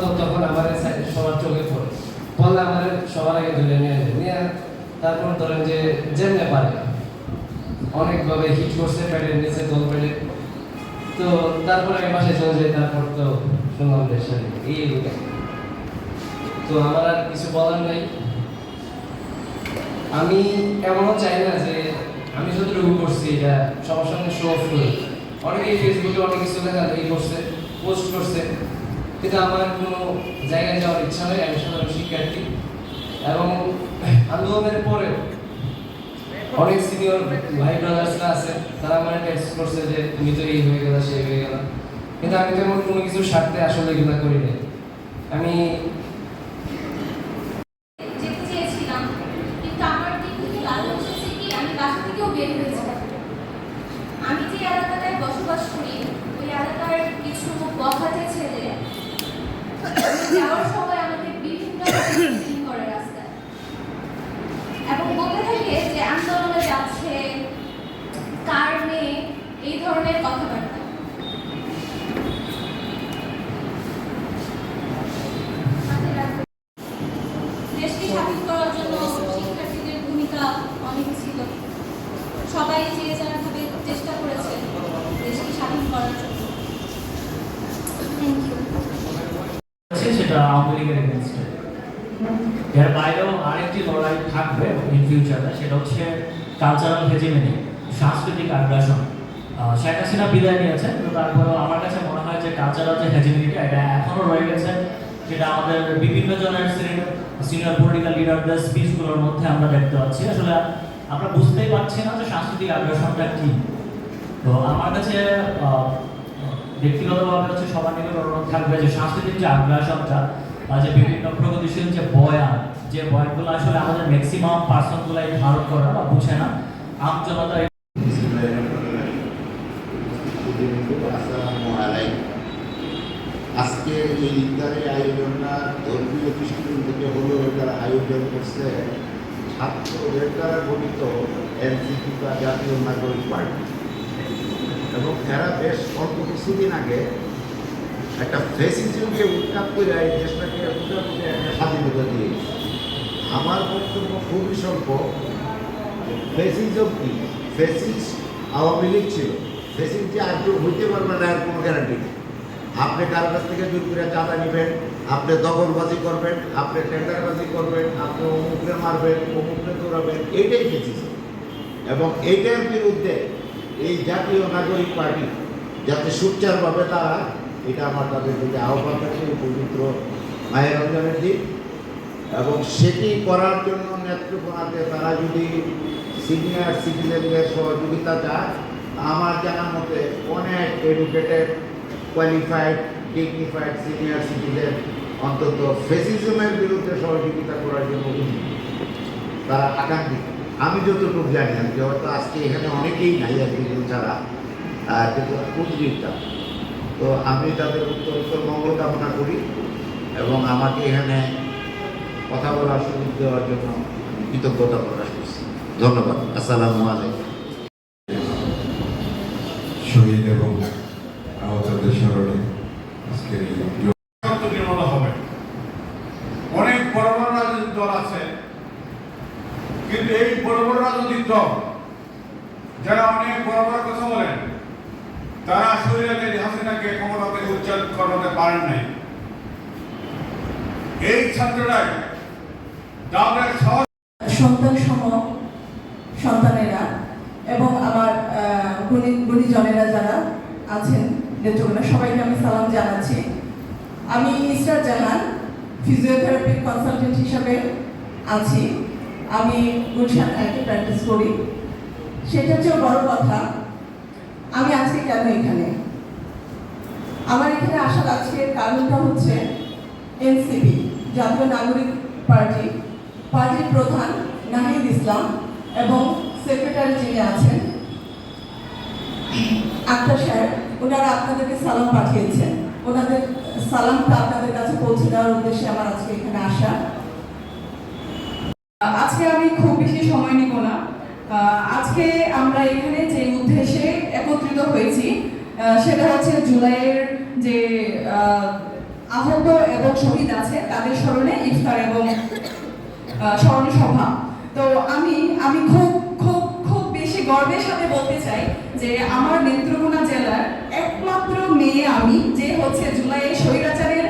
তো তখন আমার সবার চোখে পড়ে। বললে সবার আগে ধরে নিয়ে নিয়ে তারপর ধরেন যে পারে। অনেকভাবে হিট করছে প্যাডের নিচে প্যাডে তো তারপরে চলে তারপর তো শুনলাম এই তো আমার আর কিছু বলার নাই। আমি এমনও চাই না যে, আমি যতটুকু করছি, এটা সবার সামনে শো অফ করি। অনেকেই ফেসবুকে অনেক কিছু ই করছে। পোস্ট করছে কিন্তু আমার কোনো জায়গায় যাওয়ার ইচ্ছা নেই, আমি সাধারণ শিক্ষার্থী। এবং আন্দোলনের পরেও অনেক সিনিয়র ভাই ব্রাদার্সরা আছে, তারা আমার টেক্সট করছে যে, তুমি তো এই হয়ে গেল সেই হয়ে গেল। কিন্তু আমি তেমন কোনো কিছু স্বার্থে আসলে এগুলো করি নাই। আমি আমি যে এলাকাটায় বসবাস করি, ওই এলাকার কিছু বখাটে ছেলে। যাওয়ার সময় আমাকে বিভিন্ন করে রাস্তায়। এবং বলতে থাকে যে আন্দোলনে যাচ্ছে কার মেয়ে এই ধরনের কথাবার্তা। দেশকে স্বাধীন করার জন্য ভূমিকা অনেক ছিল। সবাই যে যার ভাবে চেষ্টা করেছে দেশকে স্বাধীন করার জন্য থ্যাংক ইউ আছে সেটা আওয়ামী লীগের এর বাইরেও আরেকটি লড়াই থাকবে ইন ফিউচারে সেটা হচ্ছে কালচারাল হেজিমেনি সাংস্কৃতিক আগ্রাসন। শেখ হাসিনা বিদায় নিয়েছেন কিন্তু তারপরেও আমার কাছে মনে হয় যে কালচারাল যে হেজিমেনিটা এটা এখনও রয়ে গেছে। সেটা আমাদের বিভিন্ন জনের সিনিয়র পলিটিক্যাল লিডারদের স্পিচগুলোর মধ্যে আমরা দেখতে পাচ্ছি। আসলে আমরা বুঝতেই পারছি না যে সাংস্কৃতিক আগ্রাসনটা কী। তো আমার কাছে ব্যক্তিগতভাবে হচ্ছে সবার নিকট থাকবে যে সাংস্কৃতিক যে আগ্রাসনটা বা যে বিভিন্ন প্রগতিশীল যে বয়ান, যে বয়ানগুলো আসলে আমাদের ম্যাক্সিমাম পার্সনগুলাই ধারণ করে বা বুঝে না আসসালামু আলাইকুম আজকে এই ইফতারের আয়োজনটা ধর্মীয় দৃষ্টিকোণ থেকে হলেও এটার আয়োজন করছে ছাত্রদের দ্বারা গঠিত এনসিপি বা জাতীয় নাগরিক পার্টি। এবং এরা বেশ অল্প কিছুদিন আগে একটা ফেসিজমকে উৎখাত করে এই দেশটাকে একটা স্বাধীনতা দিয়ে আমার বক্তব্য খুবই স্বল্প। ফেসিজম কি? ফেসিস আওয়ামী লীগ ছিল। ফেসিস যে আর কেউ হইতে পারবে না, এর কোনো গ্যারান্টি নেই। আপনি কার কাছ থেকে জোর করে চাঁদা নেবেন, আপনি দখলবাজি করবেন, আপনি টেন্ডারবাজি করবেন, আপনি অমুকরে মারবেন, অমুকরে দৌড়াবেন এইটাই ফেসিস এবং এইটার বিরুদ্ধে এই জাতীয় নাগরিক পার্টি, যাতে সুচারভাবে তারা, এটা আমার তাদের প্রতি আহ্বান থাকে পবিত্র মায়ের রমজানের দিন। এবং সেটি করার জন্য নেত্রকোনাতে তারা যদি সিনিয়র সিটিজেনদের সহযোগিতা চায় আমার জানার মতে অনেক educated qualified dignified senior citizen অন্তত ফেসিজমের বিরুদ্ধে সহযোগিতা করার জন্য তারা আকাঙ্ক্ষিত। আমি যতটুকু জানি, আমি হয়তো আজকে এখানে অনেকেই নাই আর দুজন ছাড়া উদ্বৃত্ত তো আমি তাদের উত্তর উত্তর মঙ্গল কামনা করি এবং আমাকে এখানে কথা বলার সুযোগ দেওয়ার জন্য কৃতজ্ঞতা প্রকাশ করছি। ধন্যবাদ। আসসালামু আলাইকুম। শহীদ এবং আহতদের স্মরণে আজকের এই শক্ত নির্মলা হবে অনেক বড় বড় রাজনৈতিক দল আছে কিন্তু এই বড় বড় রাজনৈতিক দল যারা অনেক বড় বড় কথা বলেন, তারা শরীরে হাসিনাকে ক্ষমতা থেকে করাতে পারেন নাই। এই ছাত্ররাই তাদের সন্তান সম সন্তানেরা এবং আমার গুণীজনেরা যারা আছেন নেত্রকোনা সবাইকে আমি সালাম জানাচ্ছি। আমি মিস্টার জাহান ফিজিওথেরাপি কনসালটেন্ট হিসাবে আছি। আমি গুলশান অ্যাক্টে প্র্যাকটিস করি। সেটা হচ্ছে বড় কথা, আমি আজকে কেন এখানে? আমার এখানে আসার আজকের কারণটা হচ্ছে এনসিপি, জাতীয় নাগরিক পার্টি। পার্টির প্রধান নাহিদ ইসলাম এবং সেক্রেটারি যিনি আছেন, আক্তার সাহেব ওনারা আপনাদেরকে সালাম পাঠিয়েছেন। ওনাদের সালামটা আপনাদের কাছে পৌঁছে দেওয়ার উদ্দেশ্যে আমার আজকে এখানে আসা। আজকে আমি খুব বেশি সময় নিব না। আজকে আমরা এখানে যে উদ্দেশ্যে একত্রিত হয়েছি সেটা হচ্ছে জুলাইয়ের যে আহত এবং শহীদ আছে, তাদের স্মরণে ইফতার এবং স্মরণ সভা তো আমি আমি খুব খুব খুব বেশি গর্বের সাথে বলতে চাই যে আমার নেত্রকোনা জেলার একমাত্র মেয়ে আমি, যে হচ্ছে জুলাইয়ে স্বৈরাচারের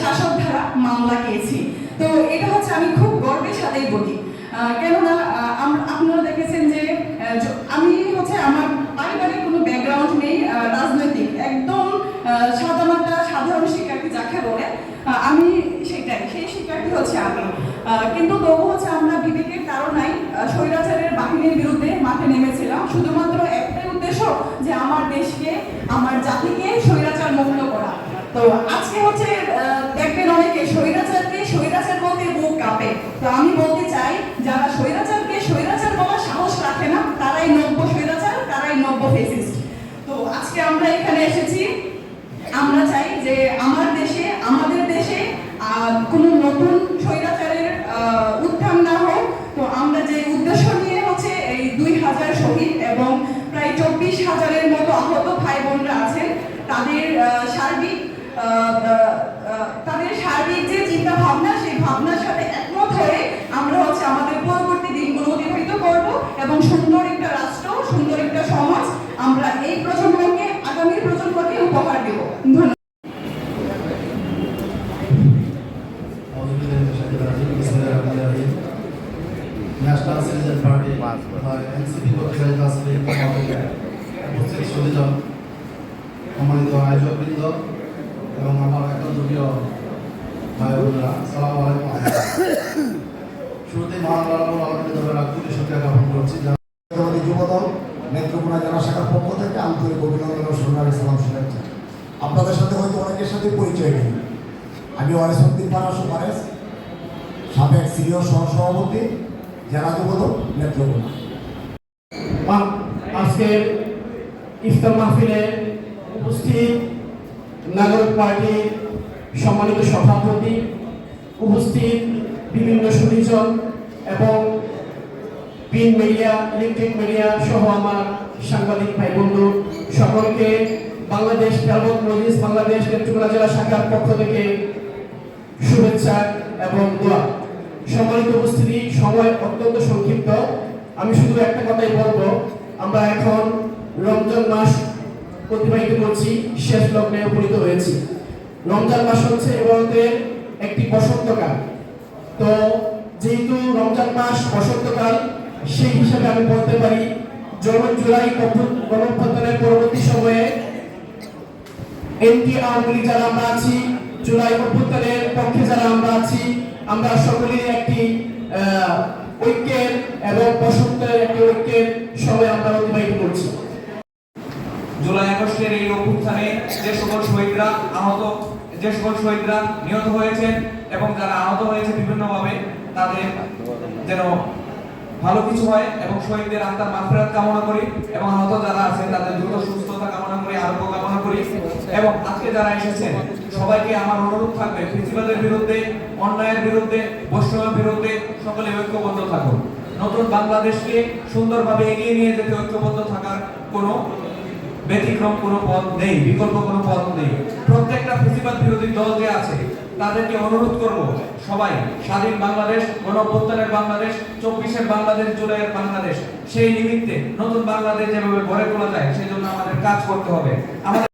শাসক ধারা মামলা পেয়েছি তো এটা হচ্ছে আমি খুব গর্বের বলি কেননা আপনারা দেখেছেন যে আমি হচ্ছে আমার পারিবারিক কোনো ব্যাকগ্রাউন্ড নেই রাজনৈতিক। একদম সাধারণটা সাধারণ শিক্ষার্থী যাকে বলে আমি সেটাই, সেই শিক্ষার্থী হচ্ছে আমি। কিন্তু তবু হচ্ছে আমরা বিবেকের কারণেই স্বৈরাচারের বাহিনীর বিরুদ্ধে মাঠে নেমেছিলাম। শুধুমাত্র একটাই উদ্দেশ্য যে আমার দেশকে, আমার জাতিকে স্বৈরাচার মুক্ত করা। তো আজকে হচ্ছে আহ, দেখবেন অনেকে স্বৈরাচারকে স্বৈরাচার বলতে বুক কাঁপে তো আমি বলতে চাই যারা স্বৈরাচারকে স্বৈরাচার বলার সাহস রাখে না তারাই নব্য স্বৈরাচার তারাই নব্য ফেসিস্ট তো আজকে আমরা এখানে এসেছি। আমরা চাই যে আমার দেশে, আমাদের দেশে কোনো নতুন স্বৈরাচারের উত্থান না হোক। তো আমরা যে উদ্দেশ্য নিয়ে হচ্ছে এই দুই হাজার শহীদ এবং প্রায় চব্বিশ হাজারের মতো আহত ভাই বোনরা আছেন, তাদের সার্বিক তাদের সার্বিক যে চিন্তা ভাবনা সেই ভাবনার সাথে একমত হয়ে আমরা হচ্ছে আমাদের পরবর্তী দিনগুলো অতিবাহিত করব এবং সুন্দর একটা রাষ্ট্র, সুন্দর একটা সমাজ আমরা এই প্রজন্মকে আগামী প্রজন্মকে উপহার দেব ধন্যবাদ এবং আমার একান্ত প্রিয় ভাই বোনেরা সালাম আলাইকুম শুরুতেই মহান আল্লাহ আলমী ধরে আকুলি সত্যি জ্ঞাপন করছি যুবদল নেত্রকোনা জেলা শাখার পক্ষ থেকে আন্তরিক অভিনন্দন ও শুভেচ্ছা আপনাদের সাথে হয়তো অনেকের সাথে পরিচয় নেই। আমি ওয়ারেসুদ্দিন পারাস ওয়ারেস সাবেক সিনিয়র সহসভাপতি জেলা যুবদল নেত্রকোনা আজকের ইফতার মাহফিলে উপস্থিত নাগরিক পার্টির সম্মানিত সভাপতি, উপস্থিত বিভিন্ন সুদীজন এবং প্রিন্ট মিডিয়া, ইলেকট্রিক মিডিয়া সহ আমার সাংবাদিক ভাই বন্ধু সকলকে বাংলাদেশ তেলবত মজলিস বাংলাদেশ নেত্রকোনা জেলা শাখার পক্ষ থেকে শুভেচ্ছা এবং দোয়া। সম্মানিত উপস্থিতি, সময় অত্যন্ত সংক্ষিপ্ত। আমি শুধু একটা কথাই বলব, আমরা এখন রমজান মাস অতিবাহিত করছি, শেষ লগ্নে উপনীত হয়েছি। রমজান মাস হচ্ছে এবারতের একটি বসন্তকাল। তো যেহেতু রমজান মাস বসন্তকাল, সেই হিসাবে আমি বলতে পারি জন জুলাই গণঅভ্যুত্থানের পরবর্তী সময়ে এনটি আওয়ামী যারা আমরা আছি, জুলাই অভ্যুত্থানের পক্ষে যারা আমরা আছি, আমরা সকলেই একটি ঐক্যের এবং বসন্তের একটি ঐক্যের সময় আমরা অতিবাহিত করছি। জুলাই আগস্টের এই অভ্যুত্থানে যে সকল শহীদরা আহত, যে সকল শহীদরা নিহত হয়েছেন এবং যারা আহত হয়েছে বিভিন্নভাবে, তাদের যেন ভালো কিছু হয় এবং শহীদদের আত্মার মাফেরাত কামনা করি এবং আহত যারা আছেন তাদের দ্রুত সুস্থতা কামনা করি, আরোগ্য কামনা এবং আজকে যারা এসেছেন, সবাইকে আমার অনুরোধ থাকবে ফেসিবাদের বিরুদ্ধে, অন্যায়ের বিরুদ্ধে বৈষম্যের বিরুদ্ধে সকলে ঐক্যবদ্ধ থাকুন। নতুন বাংলাদেশকে সুন্দরভাবে এগিয়ে নিয়ে যেতে ঐক্যবদ্ধ থাকার কোনো ব্যতিক্রম, কোনো পথ নেই, বিকল্প কোনো পথ নেই। প্রত্যেকটা ফেসিবাদ বিরোধী দল যে আছে, তাদেরকে অনুরোধ করব, সবাই, স্বাধীন বাংলাদেশ, গণঅভ্যুত্থানের বাংলাদেশ, চব্বিশের বাংলাদেশ, জুলাইয়ের বাংলাদেশ, সেই নিমিত্তে নতুন বাংলাদেশ যেভাবে গড়ে তোলা যায় সেই জন্য আমাদের কাজ করতে হবে। আমাদের